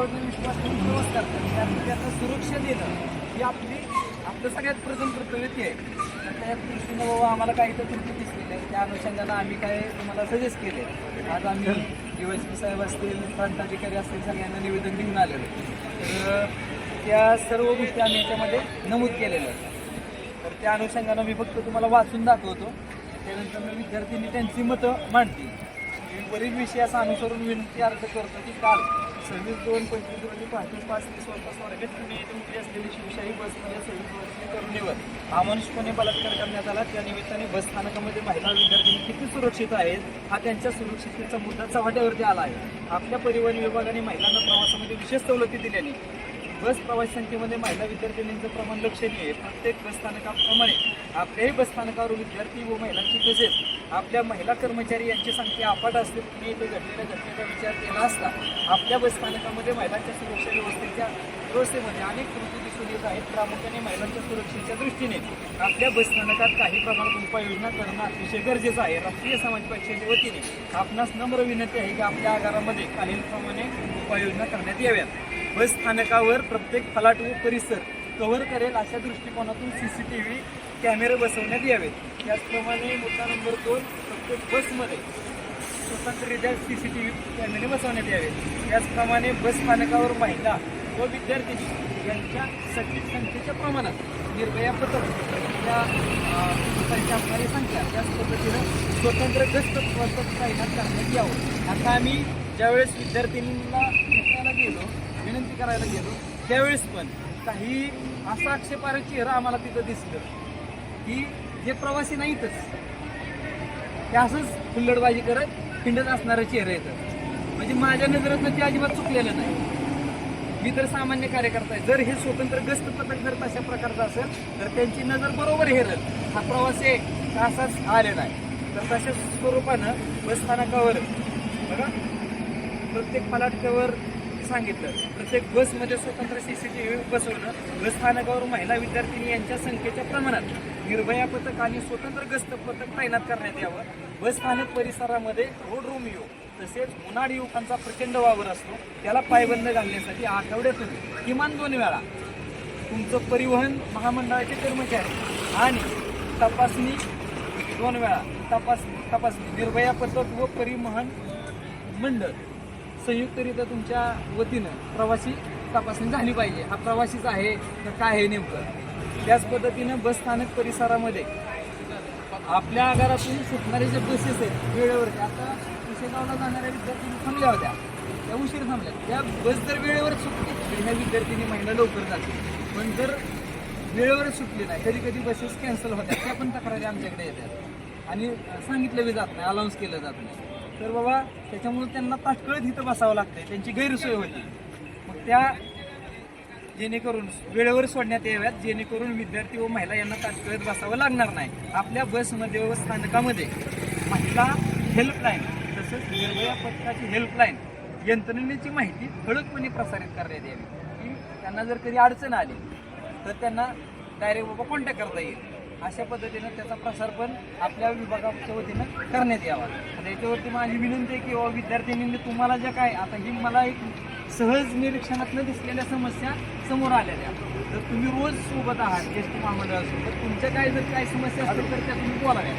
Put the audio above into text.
महामंडळावर विश्वास ठेवून प्रवास करतात त्यांना त्यांना सुरक्षा देणं ही आपली आपलं सगळ्यात प्रथम कर्तव्य ते आहे त्या दृष्टीनं बाबा आम्हाला काही तर त्रुटी दिसलेली आहे. त्या अनुषंगानं आम्ही काय तुम्हाला सजेस्ट केले आज आम्ही एस पी साहेब असतील प्रांताधिकारी असतील सगळ्यांना निवेदन घेऊन आलेलो तर त्या सर्व गोष्टी आम्ही याच्यामध्ये नमूद केलेल्या तर त्या अनुषंगानं मी फक्त तुम्हाला वाचून दाखवतो. त्यानंतर मग विद्यार्थ्यांनी त्यांची मतं मांडतील. मी वरील विषयाचा अनुसरून विनंती अर्ज करतो की काल सव्वीस दोन पंचवीस रोजी म्हणजे पहाटे पाच तीस स्वतः स्वर्गात पुणे येथे उभी असलेली शिवशाही बसमध्ये म्हणजे सव्वीस वर्षीय तरुणीवर अमानुषपणे बलात्कार करण्यात आला. त्या निमित्ताने बस स्थानकामध्ये महिला विद्यार्थ्यांनी किती सुरक्षित आहेत हा त्यांच्या सुरक्षिततेचा मुद्दा चव्हाट्यावरती आला आहे. आपल्या परिवहन विभागाने महिलांना प्रवासामध्ये विशेष सवलती दिल्याने बस प्रवासी संख्येमध्ये महिला विद्यार्थिनींचं प्रमाण लक्षणीय आहे. प्रत्येक बस स्थानकाप्रमाणे आपल्याही बस स्थानकावर विद्यार्थी व महिलांची तसेच आपल्या महिला कर्मचारी यांची संख्या अफाट असते. तुम्ही इथे घडलेल्या घटनेचा विचार केला असता आपल्या बस स्थानकामध्ये महिलांच्या सुरक्षा व्यवस्थेच्या व्यवस्थेमध्ये अनेक त्रुटी दिसून येत आहेत. प्रामुख्याने महिलांच्या सुरक्षेच्या दृष्टीने आपल्या बसस्थानकात काही प्रमाणात उपाययोजना करणं अतिशय गरजेचं आहे. राष्ट्रीय समाज पक्षाच्या वतीने आपणास नम्र विनंती आहे की आपल्या आगारामध्ये खालीलप्रमाणे उपाययोजना करण्यात याव्यात. बस स्थानकावर प्रत्येक फलाट व परिसर कव्हर करेल अशा दृष्टिकोनातून सी सी टी व्ही कॅमेरे बसवण्यात यावेत. त्याचप्रमाणे मुद्दा नंबर दोन प्रत्येक बसमध्ये स्वतंत्ररित्या सी सी टी व्ही कॅमेरे बसवण्यात यावेत. त्याचप्रमाणे बस स्थानकावर महिला व विद्यार्थिनी यांच्या सगळी संख्येच्या प्रमाणात निर्भया पथक या त्यांच्या त्यांची संख्या त्याच पद्धतीनं स्वतंत्र गस्त पथक तैनात करण्यात यावं. आता आम्ही ज्यावेळेस विद्यार्थिनींना भेटायला गेलो विनंती करायला गेलो त्यावेळेस पण काही असा आक्षेपार्ह चेहरा आम्हाला तिथं दिसलं की जे प्रवासी नाहीतच ते असंच हुल्लडबाजी करत पिंडत असणारं चेहरा येतं म्हणजे माझ्या नजरेतनं ते अजिबात चुकलेलं नाही. मी तर सामान्य कार्यकर्ता आहे. जर हे स्वतंत्र गस्त पथक जर तशा प्रकारचं असेल तर त्यांची नजर बरोबर हेरल हा प्रवासी एक असाच आलेला आहे. तर तशा स्वरूपानं बसस्थानकावर बघा. प्रत्येक फलाटकावर सांगितलं. प्रत्येक बसमध्ये स्वतंत्र सी सी टी व्ही बसवणं बस स्थानकावर महिला विद्यार्थिनी यांच्या संख्येच्या प्रमाणात निर्भया पथक आणि स्वतंत्र गस्त पथक तैनात करण्यात यावं. बस स्थानक परिसरामध्ये रोड रोमिओ तसेच उन्हाळ युवकांचा प्रचंड वावर असतो त्याला पायबंद घालण्यासाठी आठवड्यातून किमान दोन वेळा तुमचं परिवहन महामंडळाचे कर्मचारी आणि तपासणी दोन वेळा तपास तपासणी निर्भया पथक व परिवहन मंडळ. संयुक्तरित्या तुमच्या वतीनं प्रवासी तपासणी झाली पाहिजे. हा प्रवासीच आहे तर काय आहे नेमकं? त्याच पद्धतीनं बस स्थानक परिसरामध्ये आपल्या आगारातून सुटणारे जे बसेस आहेत वेळेवरती आता उशेगावला जाणाऱ्या विद्यार्थ्यांनी थांबल्या होत्या. त्या उशीर थांबल्या. त्या बस जर वेळेवर सुटली तर ह्या विद्यार्थ्यांनी महिला लवकर जाते पण जर वेळेवर सुटली नाही कधी कधी बसेस कॅन्सल होत्या. त्या पण तक्रारी आमच्याकडे येतात. आणि सांगितलं बी जात नाही अलाउन्स केलं जात नाही. तर बाबा त्याच्यामुळे त्यांना ताटकळत इथं बसावं लागतंय. त्यांची गैरसोय होती. मग त्या जेणेकरून वेळेवर सोडण्यात याव्यात जेणेकरून विद्यार्थी व महिला यांना तात्कळत बसावं लागणार नाही. आपल्या बसमध्ये व स्थानकामध्ये महिला हेल्पलाईन तसंच निर्भया पथकाची हेल्पलाईन यंत्रणेची माहिती ठळकपणे प्रसारित करण्यात यावी. की त्यांना जर कधी अडचण आली तर त्यांना डायरेक्ट बाबा कॉन्टॅक्ट करता येईल. अशा पद्धतीनं त्याचा प्रसार पण आपल्या विभागाच्या वतीनं करण्यात यावा. आता याच्यावरती माझी विनंती आहे की बाबा विद्यार्थिनींनी तुम्हाला ज्या काय आता ही मला एक सहज निरीक्षणातनं दिसलेल्या समस्या समोर आलेल्या. तर तुम्ही रोज सोबत आहात एस टी महामंडळासोबत तुमच्या काय जर काही समस्या असतील तर त्या तुम्ही बोलाव्या